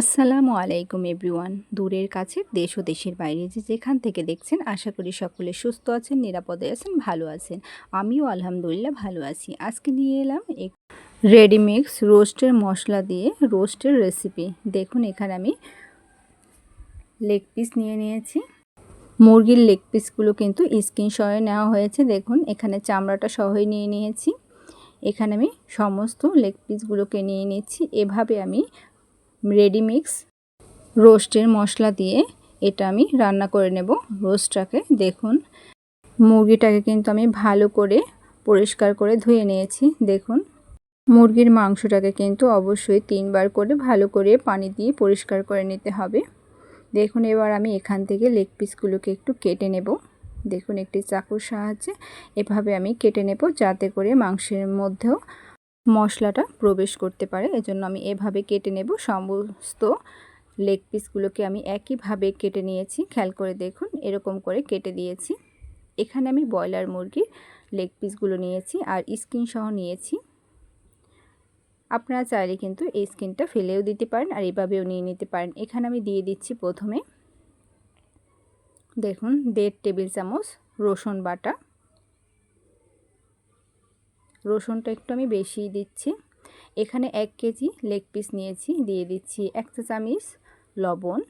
আসসালামু আলাইকুম এভরিওয়ান। দূরের কাছে, দেশ ও দেশের বাইরে যে যেখান থেকে দেখছেন, আশা করি সকলে সুস্থ আছেন, নিরাপদে আছেন, ভালো আছেন। আমিও আলহামদুলিল্লাহ ভালো আছি। আজকে নিয়ে এলাম এক রেডিমিক্স রোস্টের মশলা দিয়ে রোস্টের রেসিপি। দেখুন, এখানে আমি লেগ পিস নিয়ে নিয়েছি। মুরগির লেগ পিসগুলো কিন্তু স্কিন সহ নেওয়া হয়েছে। দেখুন, এখানে চামড়াটা সহই নিয়ে নিয়েছি। এখানে আমি সমস্ত লেগ পিসগুলোকে নিয়ে নিচ্ছি। এভাবে আমি রেডিমিক্স রোস্টের মশলা দিয়ে এটা আমি রান্না করে নেব রোস্টটাকে দেখুন, মুরগিটাকে কিন্তু আমি ভালো করে পরিষ্কার করে ধুয়ে নিয়েছি। দেখুন, মুরগির মাংসটাকে কিন্তু অবশ্যই তিনবার করে ভালো করে পানি দিয়ে পরিষ্কার করে নিতে হবে। দেখুন, এবার আমি এখান থেকে লেগ পিসগুলোকে একটু কেটে নেব। দেখুন, একটি চাকুর সাহায্যে এভাবে আমি কেটে নেব যাতে করে মাংসের মধ্যেও মশলাটা প্রবেশ করতে পারে। এজন্য আমি এভাবে কেটে নেব। সমস্ত লেগ পিসগুলোকে আমি একইভাবে কেটে নিয়েছি। খেয়াল করে দেখুন, এরকম করে কেটে দিয়েছি। এখানে আমি ব্রয়লার মুরগির লেগ পিসগুলো নিয়েছি আর স্কিন সহ নিয়েছি। আপনারা চাইলে কিন্তু এই স্কিনটা ফেলেও দিতে পারেন আর এভাবেও নিয়ে নিতে পারেন। এখানে আমি দিয়ে দিচ্ছি প্রথমে, দেখুন, দেড় টেবিল চামচ রসুন বাটা। রসুনটা একটু আমি বেশিই দিচ্ছি। এখানে এক কেজি লেগ পিস নিয়েছি, দিয়ে দিচ্ছি এক চা চামিচ লবণ।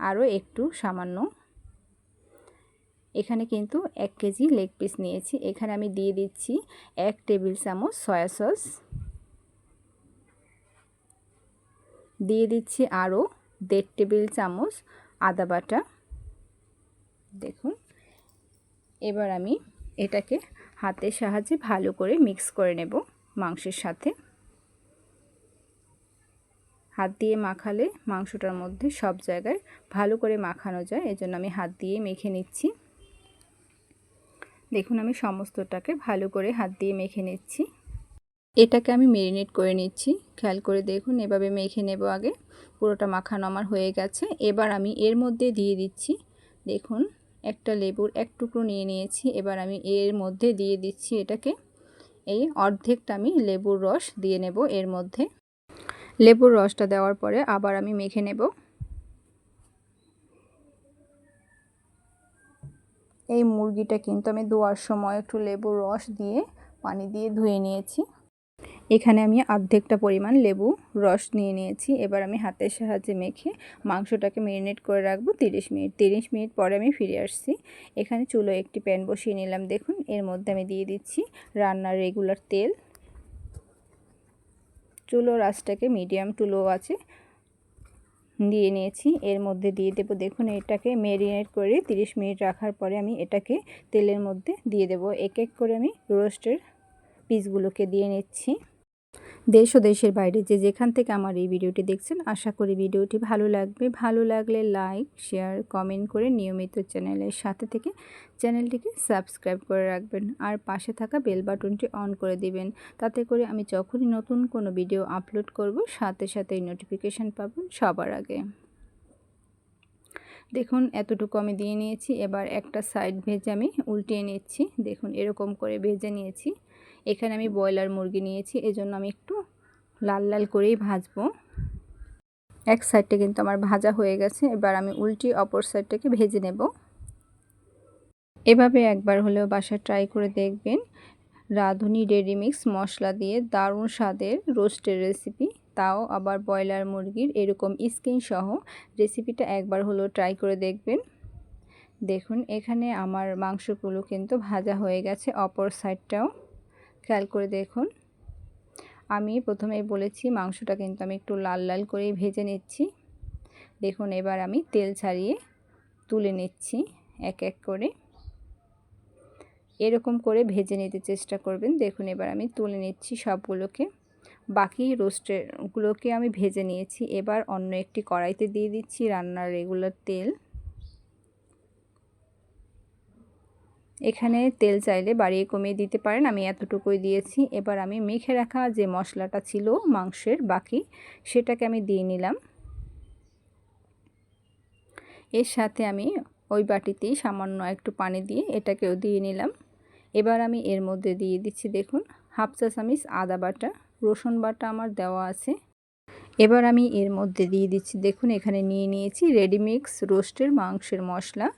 আরও একটু সামান্য। এখানে কিন্তু এক কেজি লেগ পিস নিয়েছি। এখানে আমি দিয়ে দিচ্ছি এক টেবিল চামচ সয়া সস। দিয়ে দিচ্ছি আরও দেড় টেবিল চামচ আদা বাটা। দেখুন, এবার আমি এটাকে হাতের সাহায্যে ভালো করে মিক্স করে নেব মাংসের সাথে। হাত দিয়ে মাখালে মাংসটার মধ্যে সব জায়গায় ভালো করে মাখানো যায়, এজন্য আমি হাত দিয়ে মেখে নিচ্ছি। দেখুন, আমি সমস্তটাকে ভালো করে হাত দিয়ে মেখে নিচ্ছি। এটাকে আমি মেরিনেট করে নিচ্ছি। খেয়াল করে দেখুন, এভাবে মেখে নেব আগে। পুরোটা মাখানো আমার হয়ে গেছে। এবার আমি এর মধ্যে দিয়ে দিচ্ছি। দেখুন একটা লেবুর এক টুকরো নিয়ে নিয়েছি। এবার আমি এর মধ্যে দিয়ে দিচ্ছি এটাকে। এই অর্ধেকটা আমি লেবুর রস দিয়ে নেব এর মধ্যে। লেবুর রসটা দেওয়ার পরে আবার আমি মেখে নেব। এই মুরগিটা কিন্তু আমি ধোয়ার সময় একটু লেবুর রস দিয়ে পানি দিয়ে ধুয়ে নিয়েছি। এখানে আমি অর্ধেকটা পরিমাণ লেবু রস নিয়ে নিয়েছি। এবার আমি হাতের সাহায্যে মেখে মাংসটাকে মেরিনেট করে রাখব তিরিশ মিনিট। তিরিশ মিনিট পরে আমি ফিরে আসছি। এখানে চুলো একটি প্যান বসিয়ে নিলাম। দেখুন, এর মধ্যে আমি দিয়ে দিচ্ছি রান্নার রেগুলার তেল। চুলো রাসটাকে মিডিয়াম টুলো আছে দিয়ে নিয়েছি। এর মধ্যে দিয়ে দেব, দেখুন, এটাকে মেরিনেট করে 30 মিনিট রাখার পরে আমি এটাকে তেলের মধ্যে দিয়ে দেব। এক এক করে আমি রোস্টের পিসগুলোকে দিয়ে নিচ্ছি। দেশ ও দেশের বাইরে যে যেখান থেকে আমার এই ভিডিওটি দেখছেন, আশা করি ভিডিওটি ভালো লাগবে। ভালো লাগলে লাইক, শেয়ার, কমেন্ট করে নিয়মিত চ্যানেলের সাথে থেকে চ্যানেলটিকে সাবস্ক্রাইব করে রাখবেন আর পাশে থাকা বেল বাটনটি অন করে দিবেন। তাতে করে আমি যখনই নতুন কোনো ভিডিও আপলোড করব, সাথে সাথেই নোটিফিকেশান পাবেন সবার আগে। দেখুন, এতটুকু আমি দিয়ে নিয়েছি। এবার একটা সাইড ভেজে আমি উল্টিয়ে নিচ্ছি। দেখুন, এরকম করে ভেজে নিয়েছি। এখানে আমি ব্রয়লার মুরগি নিয়েছি, এজন্য আমি একটু লাল লাল করেই ভাজবো। এক সাইডটা কিন্তু আমার ভাজা হয়ে গেছে, এবার আমি উল্টি অপর সাইডটাকে ভেজে নেব। এভাবে একবার হলেও বাসা ট্রাই করে দেখবেন। রাঁধুনি রেডিমিক্স মশলা দিয়ে দারুণ স্বাদের রোস্টের রেসিপি, তাও আবার ব্রয়লার মুরগির এরকম স্কিন সহ রেসিপিটা একবার হলেও ট্রাই করে দেখবেন। দেখুন, এখানে আমার মাংসগুলো কিন্তু ভাজা হয়ে গেছে অপর সাইডটাও। খেয়াল করে দেখুন। আমি প্রথমে বলেছি মাংসটা কিন্তু আমি একটু লাল লাল করে ভেজে নিচ্ছি। দেখুন, এবার আমি তেল ছাড়িয়ে তুলে নিচ্ছি এক এক করে। এরকম করে ভেজে নিতে চেষ্টা করবেন। দেখুন, এবার আমি তুলে নিচ্ছি সবগুলোকে। বাকি রোস্টেরগুলোকে আমি ভেজে নিয়েছি। এবার অন্য একটি কড়াইতে দিয়ে দিচ্ছি রান্নার রেগুলার তেল। এখানে তেল চাইলে বাড়িয়ে কমিয়ে দিতে পারেন। আমি এতটুকুই দিয়েছি। এবার আমি মেখে রাখা যে মশলাটা ছিল মাংসের বাকি, সেটাকে আমি দিয়ে নিলাম। এর সাথে আমি ওই বাটিতেই সামান্য একটু পানি দিয়ে এটাকেও দিয়ে নিলাম। এবার আমি এর মধ্যে দিয়ে দিচ্ছি, দেখুন, হাফ চা চামিচ আদা বাটা, রসুন বাটা আমার দেওয়া আছে। এবার আমি এর মধ্যে দিয়ে দিচ্ছি, দেখুন, এখানে নিয়ে নিয়েছি রেডিমিক্স রোস্টের মাংসের মশলা।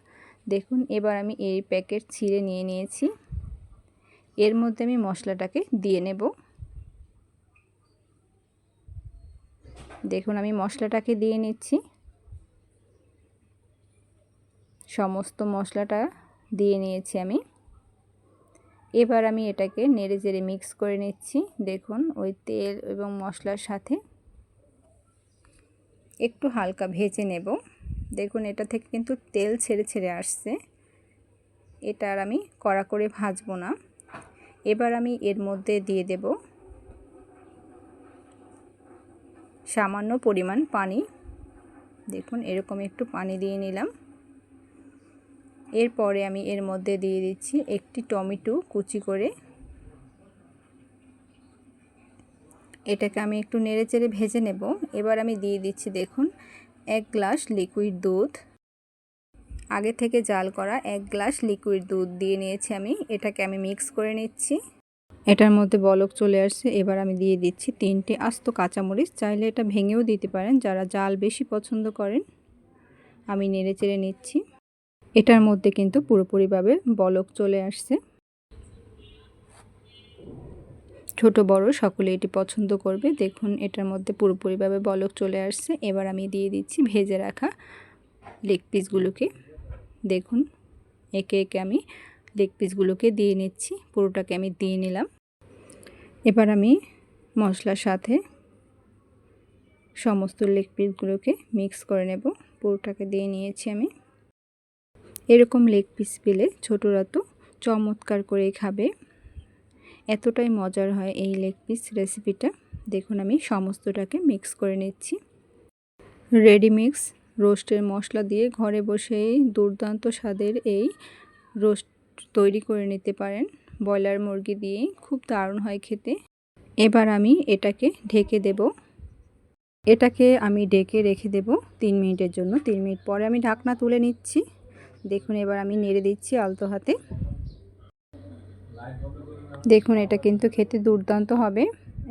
দেখুন, এবার আমি এই প্যাকেট ছিঁড়ে নিয়ে নিয়েছি। এর মধ্যে আমি মশলাটাকে দিয়ে নেব। দেখুন, আমি মশলাটাকে দিয়ে নিচ্ছি। সমস্ত মশলাটা দিয়ে নিয়েছি আমি। এবার আমি এটাকে নেড়ে চেড়ে মিক্স করে নিচ্ছি। দেখুন, ওই তেল এবং মশলার সাথে একটু হালকা ভেজে নেব। দেখুন, এটা থেকে কিন্তু তেল ছেড়ে ছেড়ে আসছে। এটা আর আমি কড়া করে ভাজবো না। এবার আমি এর মধ্যে দিয়ে দেব সামান্য পরিমাণ পানি। দেখুন, এরকম একটু পানি দিয়ে নিলাম। এরপরে আমি এর মধ্যে দিয়ে দিচ্ছি একটি টমেটো কুচি করে। এটাকে আমি একটু নেড়ে চেড়ে ভেজে নেব। এবার আমি দিয়ে দিচ্ছি, দেখুন এক গ্লাস লিকুইড দুধ। আগে থেকে জাল করা এক গ্লাস লিকুইড দুধ দিয়ে নিয়েছি আমি। এটাকে আমি মিক্স করে নিচ্ছি। এটার মধ্যে বলক চলে আসছে। এবার আমি দিয়ে দিচ্ছি তিনটে আস্ত কাঁচামরিচ। চাইলে এটা ভেঙেও দিতে পারেন যারা জাল বেশি পছন্দ করেন। আমি নেড়ে চেড়ে নিচ্ছি। এটার মধ্যে কিন্তু পুরোপুরিভাবে বলক চলে আসছে। ছোট, বড়, সকলে এটি পছন্দ করবে। দেখুন, এটার মধ্যে পুরোপুরিভাবে বলক চলে আসছে। এবার আমি দিয়ে দিচ্ছি ভেজে রাখা লেগ পিসগুলোকে। দেখুন, একে একে আমি লেগ পিসগুলোকে দিয়ে নিচ্ছি। পুরোটাকে আমি দিয়ে নিলাম। এবার আমি মশলার সাথে সমস্ত লেগ পিসগুলোকে মিক্স করে নেব। পুরোটাকে দিয়ে নিয়েছি আমি। এরকম লেগ পিস পেলে ছোটরা তো চমৎকার করে খাবে। এতটাই মজার হয় এই লেগ পিস রেসিপিটা। দেখুন আমি সমস্তটাকে মিক্স করে নিচ্ছি। রেডি মিক্স রোস্টের মশলা দিয়ে ঘরে বসেই দুর্দান্ত স্বাদের এই রোস্ট তৈরি করে নিতে পারেন। ব্রয়লার মুরগি দিয়ে খুব দারুণ হয় খেতে। এবার আমি এটাকে ঢেকে দেব। এটাকে আমি ডেকে রেখে দেব তিন মিনিটের জন্য। তিন মিনিট পরে আমি ঢাকনা তুলে নিচ্ছি। দেখুন এবার আমি নেড়ে দিচ্ছি আলতো হাতে। দেখুন, এটা কিন্তু খেতে দুর্দান্ত হবে।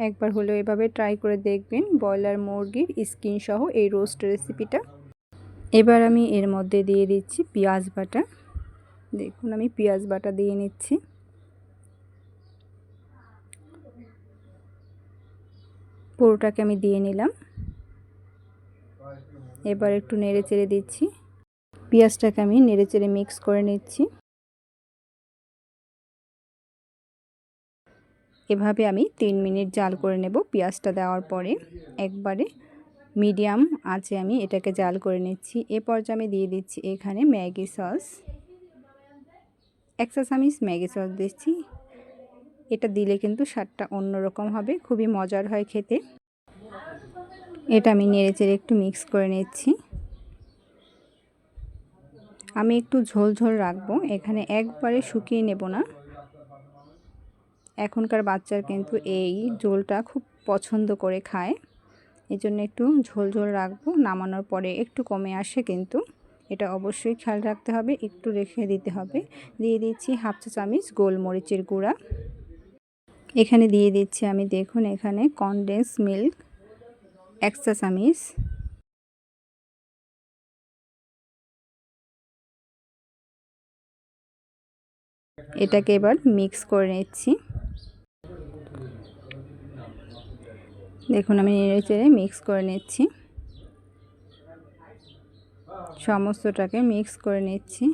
একবার হলেও এভাবে ট্রাই করে দেখবেন। ব্রয়লার মুরগির স্কিন সহ এই রোস্ট রেসিপিটা এবার আমি এর মধ্যে দিয়ে দিচ্ছি পেঁয়াজ বাটা। দেখুন, আমি পেঁয়াজ বাটা দিয়ে নিচ্ছি। পুরোটাকে আমি দিয়ে নিলাম। এবার একটু নেড়ে চেড়ে দিচ্ছি। পেঁয়াজটাকে আমি নেড়ে চেড়ে মিক্স করে নিচ্ছি। এভাবে আমি তিন মিনিট জাল করে নেব পেঁয়াজটা দেওয়ার পরে। একবারে মিডিয়াম আছে আমি এটাকে জাল করে নিচ্ছি। এ পর্যায়ে আমি দিয়ে দিচ্ছি এখানে ম্যাগি সস। এক চা চামিচ ম্যাগি সস দিচ্ছি। এটা দিলে কিন্তু স্বাদটা অন্যরকম হবে, খুবই মজার হয় খেতে। এটা আমি নেড়ে চেড়ে একটু মিক্স করে নিচ্ছি। আমি একটু ঝোল ঝোল রাখব, এখানে একবারে শুকিয়ে নেব না। এখনকার বাচ্চার কিন্তু এই ঝোলটা খুব পছন্দ করে খায়। এই জন্য একটু ঝোল ঝোল রাখব, নামানোর পরে একটু কমে আসে কিন্তু। এটা অবশ্যই খেয়াল রাখতে হবে, একটু রেখে দিতে হবে। দিয়ে দিচ্ছি হাফ চা চামচ গোলমরিচের গুঁড়া। এখানে দিয়ে দিচ্ছি আমি দেখুন এখানে কনডেন্স মিল্ক এক চা চামচ। এটাকে এবার মিক্স করে নিচ্ছি। দেখুন, আমি নেড়ে চেড়ে মিক্স করে নিচ্ছি। সমস্তটাকে মিক্স করে নিচ্ছি।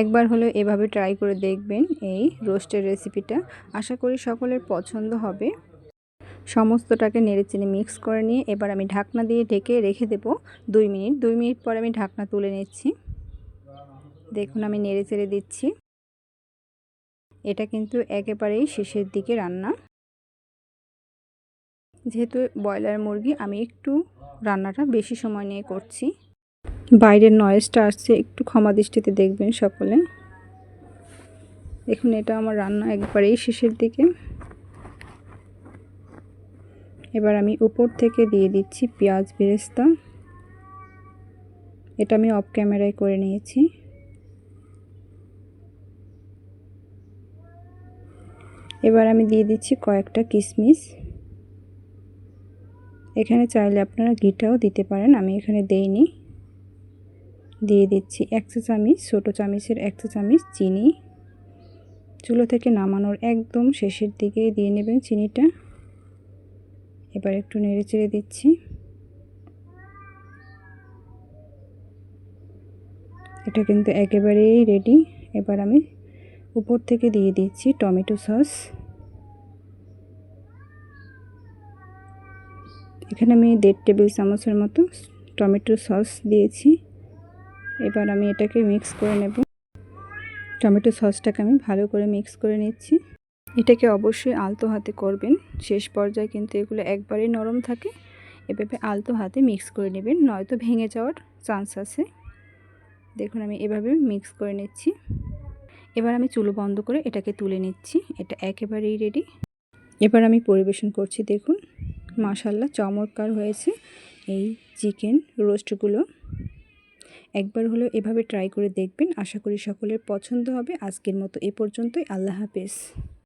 একবার হলেও এভাবে ট্রাই করে দেখবেন এই রোস্টের রেসিপিটা আশা করি সকলের পছন্দ হবে। সমস্তটাকে নেড়ে চেড়ে মিক্স করে নিয়ে এবার আমি ঢাকনা দিয়ে ঢেকে রেখে দেব দুই মিনিট। দুই মিনিট পর আমি ঢাকনা তুলে নিচ্ছি। দেখুন আমি নেড়ে চেড়ে দিচ্ছি। এটা কিন্তু একেবারেই শেষের দিকে রান্না। যেহেতু ব্রয়লার মুরগি, আমি একটু রান্নাটা বেশি সময় নিয়ে করছি। বাইরের নয়েজটা আসছে, একটু ক্ষমা দৃষ্টিতে দেখবেন সকলে। দেখুন, এটা আমার রান্না একবারেই শেষের দিকে। এবার আমি উপর থেকে দিয়ে দিচ্ছি পেঁয়াজ বেরেস্তা। এটা আমি অফ ক্যামেরায় করে নিয়েছি। এবার আমি দিয়ে দিচ্ছি কয়েকটা কিশমিশ এখানে চাইলে আপনারা ঘিটাও দিতে পারেন, আমি এখানে দেইনি। দিয়ে দিচ্ছি এক চা চামিচ, ছোটো চামিচের এক চা চামিচ চিনি। চুলো থেকে নামানোর একদম শেষের দিকে দিয়ে নেবেন চিনিটা। এবার একটু নেড়ে চেড়ে দিচ্ছি। এটা কিন্তু একেবারেই রেডি এবার আমি উপর থেকে দিয়ে দিচ্ছি টমেটো সস। এখানে আমি দেড় টেবিল চামচের মতো টমেটো সস দিয়েছি। এবার আমি এটাকে মিক্স করে নেব। টমেটো সসটাকে আমি ভালো করে মিক্স করে নিচ্ছি। এটাকে অবশ্যই আলতো হাতে করবেন। শেষ পর্যায়ে কিন্তু এগুলো একবারেই নরম থাকে। এভাবে আলতো হাতে মিক্স করে নেবেন। নয়তো ভেঙে যাওয়ার চান্স আছে। দেখুন, আমি এভাবে মিক্স করে নিচ্ছি। এবার আমি চুলো বন্ধ করে এটাকে তুলে নিচ্ছি। এটা একেবারেই রেডি এবার আমি পরিবেশন করছি, দেখুন মাশাল্লাহ চমৎকার হয়েছে এই চিকেন রোস্টগুলো। একবার হলেও এভাবে ট্রাই করে দেখবেন। আশা করি সকলের পছন্দ হবে। আজকের মতো এ পর্যন্তই। আল্লাহ হাফেজ।